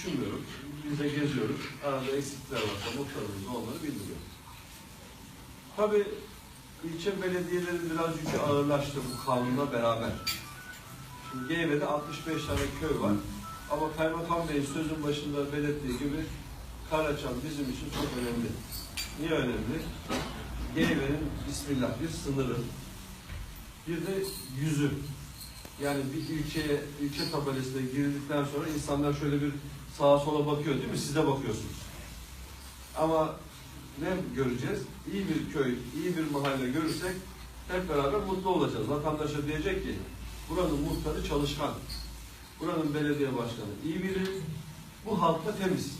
düşünmüyorum. Biz de geziyoruz. Arada eksikler varsa muhtarımız onları bildiriyor. Tabii ilçe belediyeleri biraz yükü ağırlaştı bu kanunla beraber. Şimdi Geyve'de 65 tane köy var. Ama Kaymakam Bey'in sözün başında belirttiği gibi Karaçam bizim için çok önemli. Niye önemli? Geyve'nin Bismillah bir sınırı. Bir de yüzü. Yani bir ilçeye, ilçe tabelasına girildikten sonra insanlar şöyle bir sağa sola bakıyor değil mi? Siz de bakıyorsunuz. Ama ne göreceğiz? İyi bir köy, iyi bir mahalle görürsek hep beraber mutlu olacağız. Vatandaşa diyecek ki buranın muhtarı çalışkan, buranın belediye başkanı iyi biri, bu halkta temiz.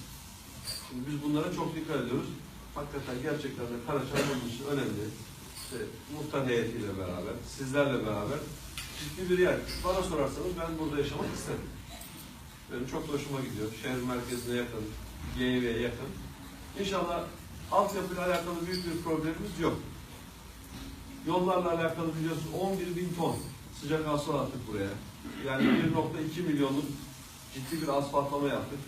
Şimdi biz bunlara çok dikkat ediyoruz. Hakikaten gerçekten de Karaçay bunun için önemli. İşte muhtar heyetiyle beraber, sizlerle beraber ciddi bir yer. Bana sorarsanız ben burada yaşamak isterim. Benim çok hoşuma gidiyor. Şehir merkezine yakın, GYV'ye yakın. İnşallah altyapıyla alakalı büyük bir problemimiz yok. Yollarla alakalı biliyorsunuz 11 bin ton sıcak asfalt attık buraya. Yani 1.2 milyonluk ciddi bir asfaltlama yaptık.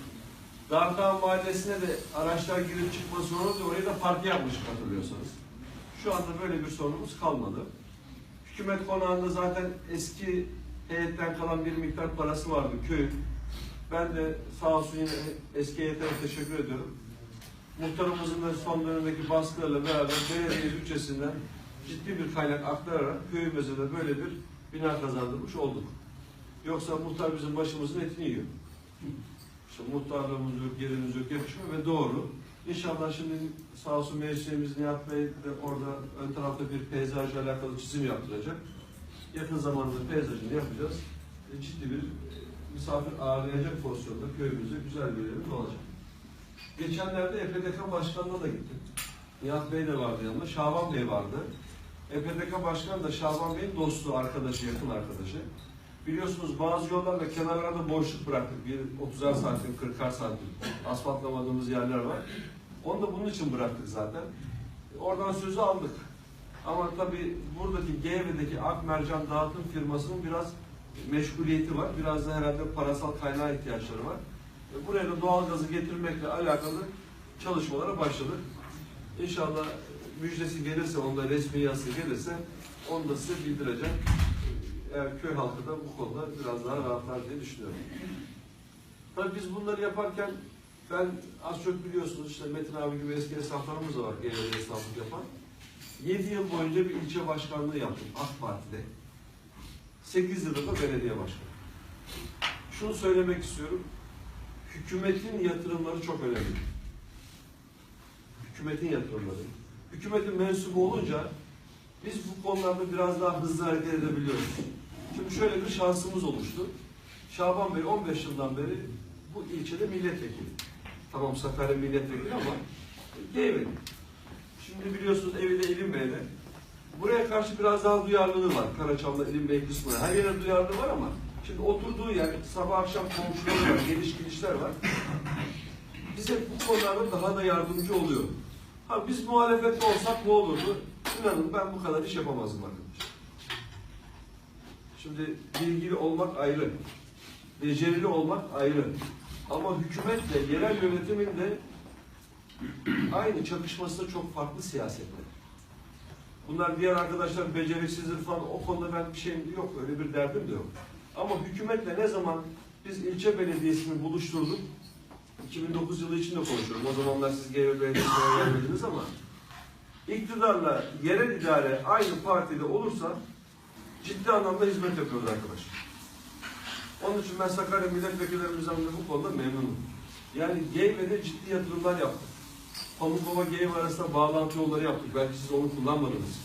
Dağdağ Mahallesi'ne de araçlar girip çıkma sorunu da oraya da park yapmıştık hatırlıyorsanız. Şu anda böyle bir sorunumuz kalmadı. Hükümet konağında zaten eski heyetten kalan bir miktar parası vardı köy. Ben de sağ olsun yine eski heyete teşekkür ediyorum. Muhtarımızın da son dönemdeki baskılarla beraber belediye bütçesinden ciddi bir kaynak aktararak köyümüze de böyle bir bina kazandırmış olduk. Yoksa muhtar bizim başımızın etini yiyor. İşte muhtarlığımız yok, yerimiz yok, yakışmıyor ve doğru. İnşallah şimdi sağ olsun meclisimiz Nihat Bey de orada ön tarafta bir peyzajla alakalı çizim yaptıracak. Yakın zamanda peyzajını yapacağız. E, ciddi bir misafir ağırlayacak pozisyonda köyümüzde güzel bir yerimiz olacak. Geçenlerde EPDK Başkanı'na da gittim. Nihat Bey de vardı yanında, Şaban Bey vardı. EPDK Başkanı da Şaban Bey'in dostu, arkadaşı, yakın arkadaşı. Biliyorsunuz bazı yollarla kenarlarda boşluk bıraktık. Bir 30'ar santim, 40'ar santim asfaltlamadığımız yerler var. Onu da bunun için bıraktık zaten. Oradan sözü aldık. Ama tabii buradaki GV'deki Akmercan dağıtım firmasının biraz meşguliyeti var. Biraz da herhalde parasal kaynağa ihtiyaçları var. E, Buraya da doğalgazı getirmekle alakalı çalışmalara başladık. İnşallah müjdesi gelirse, onda resmi yazısı gelirse onu da size bildireceğim. Eğer köy halkı da bu konuda biraz daha rahatlar diye düşünüyorum. Tabii biz bunları yaparken ben az çok biliyorsunuz işte Metin abi gibi eski esnaflarımız da var evde esnaflık yapan. 7 yıl boyunca bir ilçe başkanlığı yaptım AK Parti'de. 8 yılda da belediye başkanı. Şunu söylemek istiyorum. Hükümetin yatırımları çok önemli. Hükümetin yatırımları. Hükümetin mensubu olunca biz bu konularda biraz daha hızlı hareket edebiliyoruz. Şimdi şöyle bir şansımız oluştu. Şaban Bey 15 yıldan beri bu ilçede milletvekili. Tamam Sakarya milletvekili ama değil Şimdi biliyorsunuz evi de İlim Bey'de. Buraya karşı biraz daha duyarlılığı var. Karaçam'da İlim Bey kısmına. Her yere duyarlılığı var ama şimdi oturduğu yer sabah akşam komşuları var, geliş gidişler var. Bize bu konularda daha da yardımcı oluyor. Ha biz muhalefette olsak ne olurdu? İnanın ben bu kadar iş yapamazdım arkadaşlar. Şimdi bilgili olmak ayrı, becerili olmak ayrı. Ama hükümetle yerel yönetimin de aynı çakışması da çok farklı siyasetler. Bunlar diğer arkadaşlar beceriksizdir falan o konuda ben bir şeyim yok, öyle bir derdim de yok. Ama hükümetle ne zaman biz ilçe belediyesini buluşturduk, 2009 yılı için de konuşuyorum. O zamanlar siz Belediyesi'ne gelmediniz ama iktidarla yerel idare aynı partide olursa ciddi anlamda hizmet yapıyoruz arkadaşlar. Onun için ben Sakarya milletvekillerimizden de bu konuda memnunum. Yani GV'de ciddi yatırımlar yaptık. Pamukkova GV arasında bağlantı yolları yaptık. Belki siz onu kullanmadınız.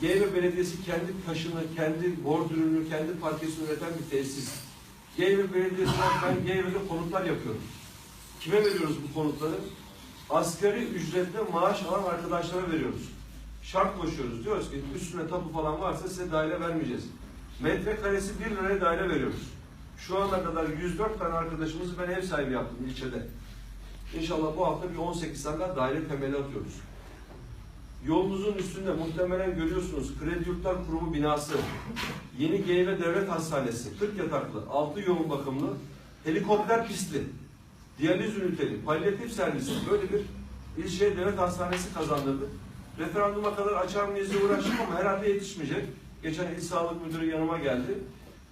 GV Belediyesi kendi taşını, kendi bordürünü, kendi parkesini üreten bir tesis. GV Belediyesi'nden ben GV'de konutlar yapıyorum. Kime veriyoruz bu konutları? Asgari ücretle maaş alan arkadaşlara veriyoruz. Şart koşuyoruz. Diyoruz ki üstüne tapu falan varsa size daire vermeyeceğiz. Metrekaresi 1 liraya daire veriyoruz. Şu ana kadar 104 tane arkadaşımızı ben ev sahibi yaptım ilçede. İnşallah bu hafta bir 18 tane daire temeli atıyoruz. Yolunuzun üstünde muhtemelen görüyorsunuz Kredi Yurtlar Kurumu binası, yeni GV Devlet Hastanesi, 40 yataklı, 6 yoğun bakımlı, helikopter pisti. diyaliz üniteli, palyatif servisi böyle bir ilçeye devlet hastanesi kazandırdı. Referanduma kadar açar mıyız diye uğraştık ama herhalde yetişmeyecek. Geçen İl Sağlık Müdürü yanıma geldi.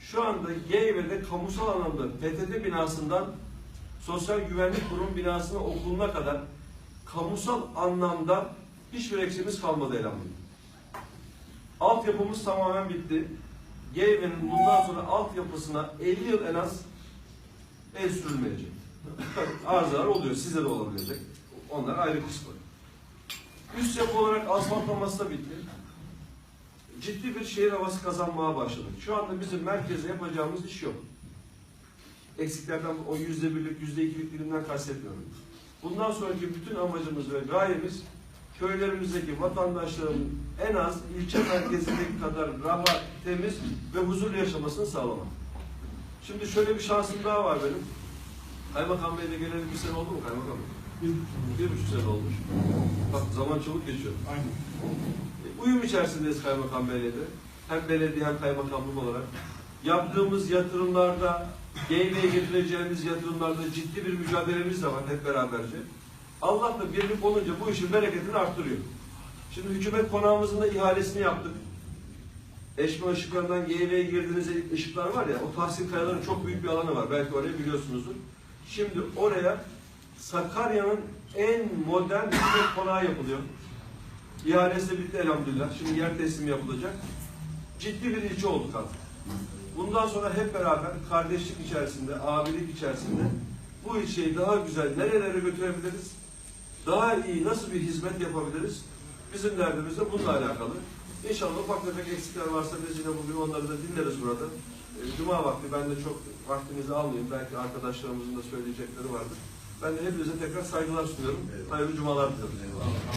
Şu anda Geyve'de kamusal anlamda PTT binasından Sosyal Güvenlik Kurum binasına okuluna kadar kamusal anlamda hiçbir eksiğimiz kalmadı elhamdülillah. Altyapımız tamamen bitti. Geyve'nin bundan sonra altyapısına 50 yıl en az el sürülmeyecek. Arızalar oluyor, size de olabilecek. Onlar ayrı kısmı. Üst yapı olarak asfaltlaması da bitti. Ciddi bir şehir havası kazanmaya başladık. Şu anda bizim merkeze yapacağımız iş yok. Eksiklerden o yüzde birlik, yüzde ikilik dilimden kastetmiyorum. Bundan sonraki bütün amacımız ve gayemiz köylerimizdeki vatandaşların en az ilçe merkezindeki kadar rahat, temiz ve huzurlu yaşamasını sağlamak. Şimdi şöyle bir şansım daha var benim. Kaymakam Bey'le geleli bir sene oldu mu Kaymakam Bey? Bir buçuk sene olmuş. Bak zaman çabuk geçiyor. Aynen. E, Uyum içerisindeyiz Kaymakam Bey'le de. Hem belediye hem kaymakamlık olarak. Yaptığımız yatırımlarda, Geyve'ye getireceğimiz yatırımlarda ciddi bir mücadelemiz de var hep beraberce. Allah da birlik olunca bu işin bereketini arttırıyor. Şimdi hükümet konağımızın da ihalesini yaptık. Eşme ışıklarından Geyve'ye girdiğinizde ışıklar var ya, o Tahsin Kayalar'ın çok büyük bir alanı var. Belki orayı biliyorsunuzdur. Şimdi oraya Sakarya'nın en modern hükümet konağı yapılıyor. İhalesi bitti elhamdülillah. Şimdi yer teslimi yapılacak. Ciddi bir ilçe olduk artık. Bundan sonra hep beraber kardeşlik içerisinde, abilik içerisinde bu ilçeyi daha güzel nerelere götürebiliriz? Daha iyi nasıl bir hizmet yapabiliriz? Bizim derdimiz de bununla alakalı. İnşallah ufak tefek eksikler varsa biz yine bugün onları da dinleriz burada. E, Cuma vakti ben de çok vaktinizi almayayım. Belki arkadaşlarımızın da söyleyecekleri vardır. Ben de hepinize tekrar saygılar sunuyorum. Hayırlı cumalar diliyorum.